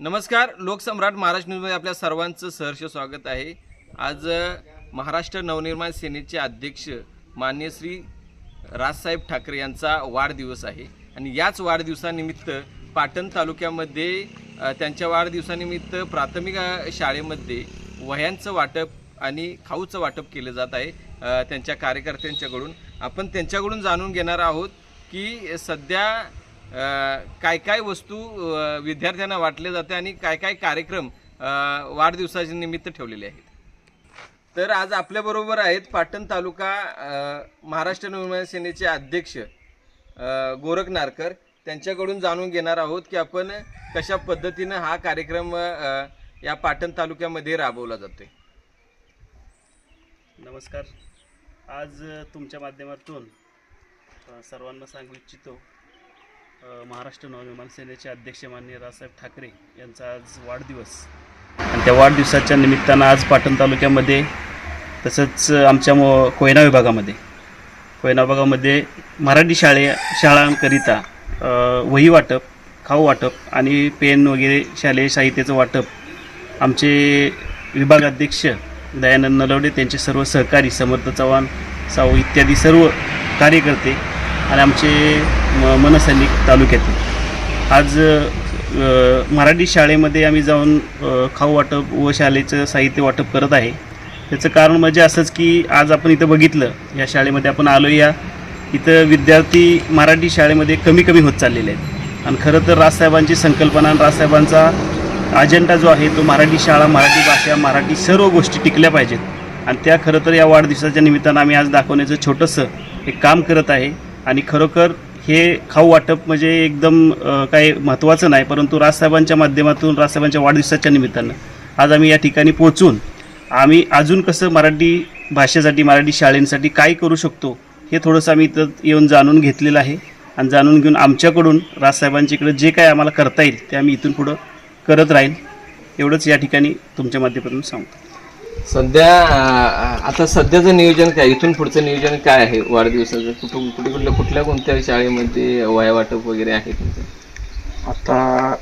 नमस्कार लोकसम्राट महाराष्ट्र न्यूजमध्ये आपल्या सर्वांचं सहर्ष स्वागत आहे. आज महाराष्ट्र नवनिर्माण सेनेचे अध्यक्ष मान्य श्री राजसाहेब ठाकरे यांचा वाढदिवस आहे. आणि याच वाढदिवसानिमित्त पाटण तालुक्यामध्ये त्यांच्या वाढदिवसानिमित्त प्राथमिक शाळेमध्ये वह्यांचं वाटप आणि खाऊचं वाटप केलं जात आहे त्यांच्या कार्यकर्त्यांच्याकडून. आपण त्यांच्याकडून जाणून घेणार आहोत की सध्या काय काय वस्तू विद्यार्थ्यांना वाटले जाते आणि काय काय कार्यक्रम वाढदिवसाच्या निमित्त ठेवलेले आहेत? तर आज आपल्याबरोबर आहेत पाटण तालुका महाराष्ट्र निर्माण सेनेचे अध्यक्ष गोरख नारकर. त्यांच्याकडून जाणून घेणार आहोत की आपण कशा पद्धतीनं हा कार्यक्रम या पाटण तालुक्यामध्ये राबवला जातोय. नमस्कार. आज तुमच्या माध्यमातून सर्वांना सांगू इच्छितो महाराष्ट्र नवनिर्माण सेनेचे अध्यक्ष माननीय रावसाहेब ठाकरे यांचा आज वाढदिवस. आणि त्या वाढदिवसाच्या निमित्तानं आज पाटण तालुक्यामध्ये तसंच आमच्या मो कोयना विभागामध्ये कोयना विभागामध्ये मराठी शाळे शाळांकरिता वही वाटप खाऊ वाटप आणि पेन वगैरे शालेय साहित्याचं वाटप आमचे विभागाध्यक्ष दयानंद नलवडे त्यांचे सर्व सहकारी समर्थ चव्हाण साऊ इत्यादी सर्व कार्यकर्ते आणि आमचे म मनसैनिक तालुक्यातील. आज मराठी शाळेमध्ये आम्ही जाऊन खाऊ वाटप व शाळेचं साहित्य वाटप करत आहे. त्याचं कारण म्हणजे असंच की आज आपण इथं बघितलं या शाळेमध्ये आपण आलो या इथं विद्यार्थी मराठी शाळेमध्ये कमी कमी होत चाललेले आहेत. आणि खरं तर राजसाहेबांची संकल्पना आणि राजसाहेबांचा अजेंडा जो आहे तो मराठी शाळा मराठी भाषा मराठी सर्व गोष्टी टिकल्या पाहिजेत. आणि त्या खरं तर या वाढदिवसाच्या निमित्तानं आम्ही आज दाखवण्याचं छोटंसं एक काम करत आहे. आणि खरोखर हे खाऊ वाटप म्हणजे एकदम काही महत्त्वाचं नाही परंतु राजसाहेबांच्या माध्यमातून राजसाहेबांच्या वाढदिवसाच्या निमित्तानं आज आम्ही या ठिकाणी पोहोचून आम्ही अजून कसं मराठी भाषेसाठी मराठी शाळेंसाठी काय करू शकतो हे थोडंसं आम्ही इथं येऊन जाणून घेतलेलं आहे. आणि जाणून घेऊन आमच्याकडून राजसाहेबांच्याकडे जे काय आम्हाला करता येईल ते आम्ही इथून पुढं करत राहील. एवढंच या ठिकाणी तुमच्या माध्यमातून सांगतो. सध्या आता सध्याचं नियोजन काय? इथून पुढचं नियोजन काय आहे वाढदिवसाचं? कुठून कुठे कुठल्या कुठल्या कोणत्या शाळेमध्ये वया वाटप वगैरे आहे तुमचं? आता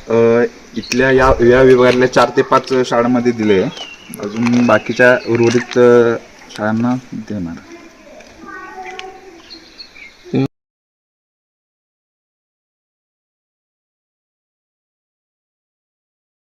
अ, इथल्या या या विभागातल्या चार ते पाच शाळांमध्ये दिले अजून बाकीच्या उर्वरित अ, शाळांना देणार.